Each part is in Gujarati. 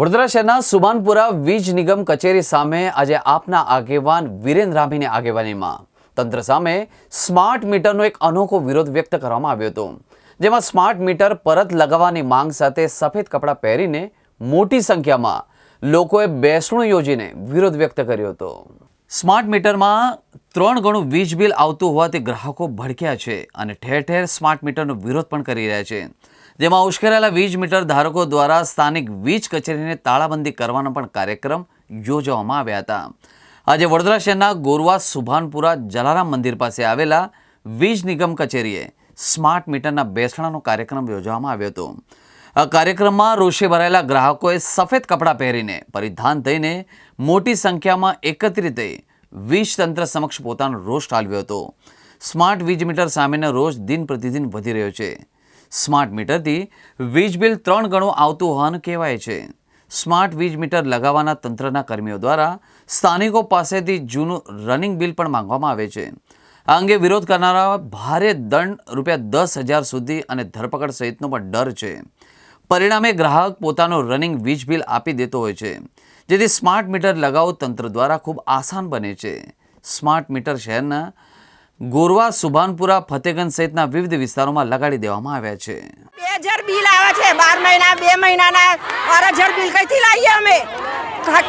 વડોદરા શહેરના સુભાનપુરા વીજ નિગમ કચેરી સામે આજે આપના આગેવાન વિરેન રામીની આગેવાનીમાં. તંત્ર સામે સ્માર્ટ મીટરનો એક અનોખો વિરોધ વ્યક્ત કરવામાં આવ્યો હતો. જેમાં સ્માર્ટ મીટર પરત લગાવવાની માંગ સાથે સફેદ કપડાં પહેરીને મોટી સંખ્યામાં લોકોએ બેસણું યોજીને વિરોધ વ્યક્ત કર્યો હતો. સ્માર્ટ મીટરમાં ત્રણ ગણું વીજ બિલ આવતું હોવાથી ગ્રાહકો ભડક્યા છે અને ઠેર ઠેર સ્માર્ટ મીટરનો વિરોધ પણ કરી રહ્યા છે. જેમાં ઉશ્કેરાયેલા વીજ મીટર ધારકો દ્વારા સ્થાનિક વીજ કચેરીને તાળાબંધી કરવાનો પણ કાર્યક્રમ યોજવામાં આવ્યા હતા. આજે વડોદરા શહેરના ગોરવા સુભાનપુરા જલારામ મંદિર પાસે આવેલા વીજ નિગમ કચેરીએ સ્માર્ટ મીટરના બેસણાનો કાર્યક્રમ યોજવામાં આવ્યો હતો. આ કાર્યક્રમમાં રોષે ભરાયેલા ગ્રાહકોએ સફેદ કપડાં પહેરીને પરિધાન થઈને મોટી સંખ્યામાં એકત્રિત વીજ તંત્ર સમક્ષ પોતાનો રોષ ઠાલવ્યો હતો. સ્માર્ટ વીજ મીટર સામેનો રોષ દિન પ્રતિદિન વધી રહ્યો છે. સ્માર્ટ મીટરથી વીજ બિલ ત્રણ ગણું આવતું હોવાનું કહેવાય છે. સ્માર્ટ વીજ મીટર લગાવવાના તંત્રના કર્મીઓ દ્વારા સ્થાનિકો પાસેથી જૂનું રનિંગ બિલ પણ માંગવામાં આવે છે. આ અંગે વિરોધ કરનારા ભારે દંડ રૂપિયા દસ હજાર સુધી અને ધરપકડ સહિતનો પણ ડર છે. પરિણામે ગ્રાહક પોતાનું રનિંગ વીજ બિલ આપી દેતો હોય છે. જેથી સ્માર્ટ મીટર લગાવવું તંત્ર દ્વારા ખૂબ આસાન બને છે. સ્માર્ટ મીટર શહેરના ગોરવા સુભાનપુરા ફતેગંજ સહિતના વિવિધ વિસ્તારોમાં લગાડી દેવામાં આવ્યા છે. બે હજાર બિલ આવે છે બાર મહિના બે મહિનાના બાર હજાર બિલ કઈથી લાવીએ અમે?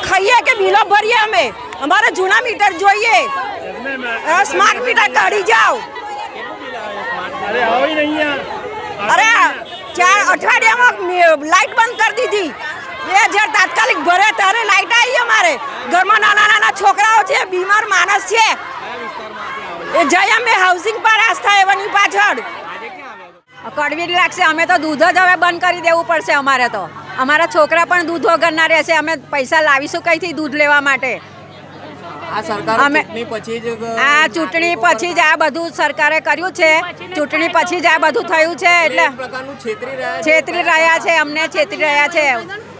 ખાઈએ કે બિલો ભરીએ અમે? અમારે જૂના મીટર જોઈએ. સ્માર્ટ મીટર કાઢી જાઓ. અરે ચાર અઠવાડિયામાં લાઈટ બંધ કરી દીધી. બે હજાર તાત્કાલિક ભરે ત્યારે લાઈટ આવી અમારે. ઘરમાં નાના નાના છોકરાઓ છે બીમાર માણસ છે. એ જઈ અમે હાઉસિંગ પર આસ્થા એવાની પાછળ. કડવી લાગશે અમે તો દૂધ જ હવે બંધ કરી દેવું પડશે અમારે તો. અમારા છોકરા પણ દૂધ વગરના રહેશે અમે પૈસા લાવીશું કઈથી દૂધ લેવા માટે? આ સરકાર અમે- ચૂંટણી પછી જ આ ચૂંટણી પછી જ આ બધું સરકારે કર્યું છે. ચૂંટણી પછી જ આ બધું થયું છે એટલે છેતરી રહ્યા છે. છેતરી રહ્યા છે અમને છેતરી રહ્યા છે.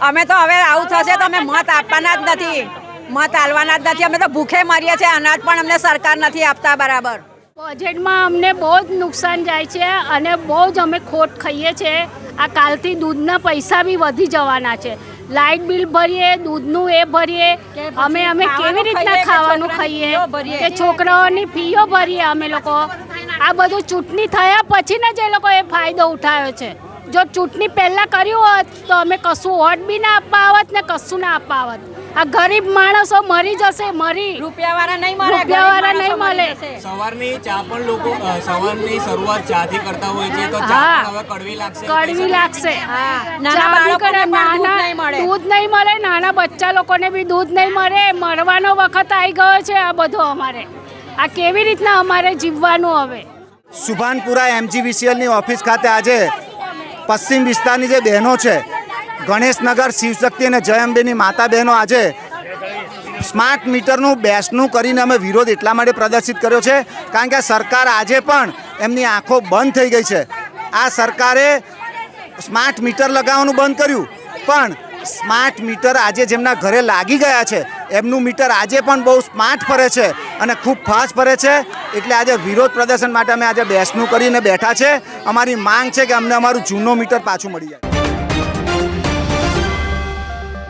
અમે તો હવે આવું થશે તો અમે મત આપવાના જ નથી. મત હાલવાના જ નથી. અમે તો ભૂખે મરીએ છીએ. અનાજ પણ અમને સરકાર નથી આપતા બરાબર. બજેટમાં અમને બહુ જ નુકસાન જાય છે અને બહુ જ અમે ખોટ ખાઈએ છીએ. આ કાલથી દૂધના પૈસા બી વધી જવાના છે. લાઇટ બિલ ભરીએ દૂધનું એ ભરીએ. અમે અમે કેવી રીતના ખાવાનું ખાઈએ? કે છોકરાઓની ફીઓ ભરીએ અમે લોકો? આ બધું ચૂંટણી થયા પછી ને જ એ લોકોએ ફાયદો ઉઠાવ્યો છે. જો ચૂંટણી પહેલાં કર્યું હોત તો અમે કશું વોટ બી ના આપવા આવત ને કશું ના આપવા આવત. આ ગરીબ માણસો મરી જશે મરી. રૂપિયાવાળા નહીં મળે રૂપિયાવાળા નહીં મળે. સવારની ચા પણ લોકો સવારની શરૂઆત ચાથી કરતા હોય છે તો ચા હવે કડવી લાગશે કડવી લાગશે નાના બાળકોને દૂધ નાના- નહીં મળે. દૂધ નહીં મળે નાના બચ્ચા લોકોને બી દૂધ નહીં મળે. મરવાનો વખત આવી ગયો છે આ બધો અમારે. આ કેવી રીતના અમારે જીવવાનું હવે? સુભાનપુરા એમજીવીસીએલની ઓફિસ ખાતે આજે પશ્ચિમ વિસ્તારની જે બહેનો છે ગણેશનગર શિવશક્તિ અને જયંબેની માતા બહેનો આજે સ્માર્ટ મીટરનું બેસનું કરીને અમે વિરોધ એટલા માટે પ્રદર્શિત કર્યો છે, કારણ કે સરકાર આજે પણ એમની આંખો બંધ થઈ ગઈ છે. આ સરકારે સ્માર્ટ મીટર લગાવવાનું બંધ કર્યું, પણ સ્માર્ટ મીટર આજે જેમના ઘરે લાગી ગયા છે, એમનું મીટર આજે પણ બહુ સ્માર્ટ ફરે છે અને ખૂબ ફાસ્ટ ફરે છે, એટલે આજે વિરોધ પ્રદર્શન માટે અમે આજે બેસનું કરીને બેઠા છે. અમારી માંગ છે કે અમને અમારું જૂનો મીટર પાછું મળી જાય.